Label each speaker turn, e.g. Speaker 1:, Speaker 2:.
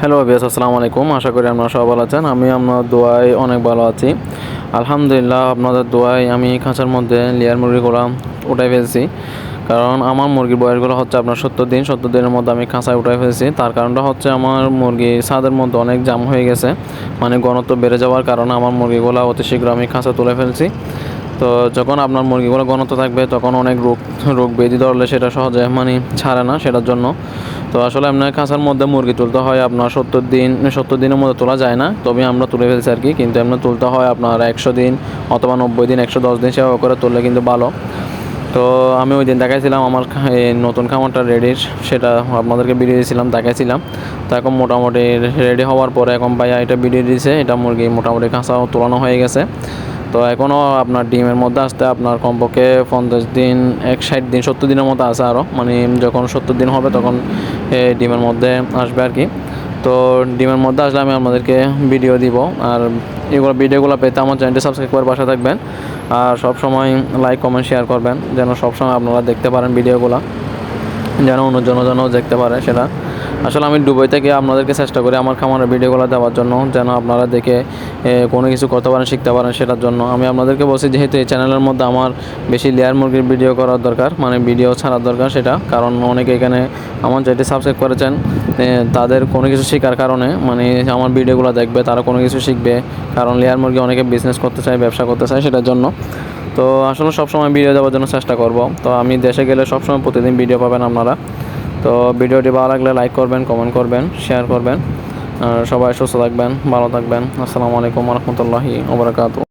Speaker 1: Hello বিয়াস আসসালামু আলাইকুম। আশা করি আপনারা সবাই ভালো আছেন। আমি আপনার দোয়ায় অনেক ভালো আছি। আলহামদুলিল্লাহ, আপনাদের দোয়ায় আমি খাঁচার মধ্যে লেয়ার মুরগিগুলো উঠাই ফেলছি। কারণ আমার মুরগির বয়সগুলো হচ্ছে আপনার সত্তর দিন। সত্তর দিনের মধ্যে আমি খাঁচায় উঠাই ফেলছি। তার কারণটা হচ্ছে আমার মুরগি ছাদের মধ্যে অনেক জাম হয়ে গেছে। মানে ঘনত্ব বেড়ে যাওয়ার কারণে আমার মুরগিগুলো অতি শীঘ্র আমি খাঁচা তুলে ফেলছি। তো যখন আপনার মুরগিগুলো ঘনত্ব থাকবে, তখন অনেক রোগ রোগ ব্যাধি ধরলে সেটা সহজে মানে ছাড়ে না সেটার জন্য। তো আসলে আপনার খাঁচার মধ্যে মুরগি তুলতে হয়, আপনার সত্তর দিন, সত্তর দিনের মধ্যে তোলা যায় না, তবে আমরা তুলে ফেলছি আর কি, কিন্তু এমনি তুলতে হয় আপনার একশো দিন অথবা নব্বই দিন, একশো দশ দিন সেবা করে তুললে কিন্তু ভালো। তো আমি ওই দিন দেখাইছিলাম আমার এই নতুন খামারটা রেডি সেটা আপনাদেরকে ভিডিও দিয়েছিলাম, দেখাইছিলাম। তো এখন মোটামুটি রেডি হওয়ার পরে এখন ভাইয়া এটা ভিডিও দিয়েছে এটা মুরগি মোটামুটি কাঁচাও তোলানো হয়ে গেছে। তো এখনও আপনার ডিমের মধ্যে আসতে আপনার কমপক্ষে পঞ্চাশ দিন, এক ষাট দিন, সত্তর দিনের মতো আছে আরও মানে যখন সত্তর দিন হবে তখন ডিমের মধ্যে আসবে আর কি। তো ডিমের মধ্যে আসলে আমি আপনাদেরকে ভিডিও দিব। আর এগুলো ভিডিওগুলো পেতে আমার চ্যানেলটি সাবস্ক্রাইব করে পাশে থাকবেন। আর সব সময় লাইক কমেন্ট শেয়ার করবেন। যেন সবসময় আপনারা দেখতে পারেন ভিডিওগুলো যেন অন্যজন যেন দেখতে পারে সেটা। আসলে আমি দুবাই থেকে আপনাদেরকে চেষ্টা করি আমার খামারের ভিডিওগুলো দেওয়ার জন্য, যেন আপনারা দেখে কোনো কিছু করতে পারেন, শিখতে পারেন সেটার জন্য। আমি আপনাদেরকে বলছি, যেহেতু এই চ্যানেলের মধ্যে আমার বেশি লেয়ার মুরগির ভিডিও করার দরকার মানে ভিডিও ছাড়ার দরকার সেটা, কারণ অনেকে এখানে আমার যেটি সাবস্ক্রাইব করেছেন তাদের কোনো কিছু শেখার কারণে মানে আমার ভিডিওগুলো দেখবে, তারা কোনো কিছু শিখবে, কারণ লেয়ার মুরগি অনেকে বিজনেস করতে চায়, ব্যবসা করতে চায় সেটার জন্য। তো আসলে সবসময় ভিডিও দেওয়ার জন্য চেষ্টা করব। তো আমি দেশে গেলে সবসময় প্রতিদিন ভিডিও পাবেন আপনারা। তো ভিডিওটি ভালো লাগলে লাইক করবেন কমেন্ট করবেন শেয়ার করবেন। সবাই সুস্থ থাকবেন, ভালো থাকবেন। আসসালামু আলাইকুম রহমতুল্লাহি ওবরাকাতু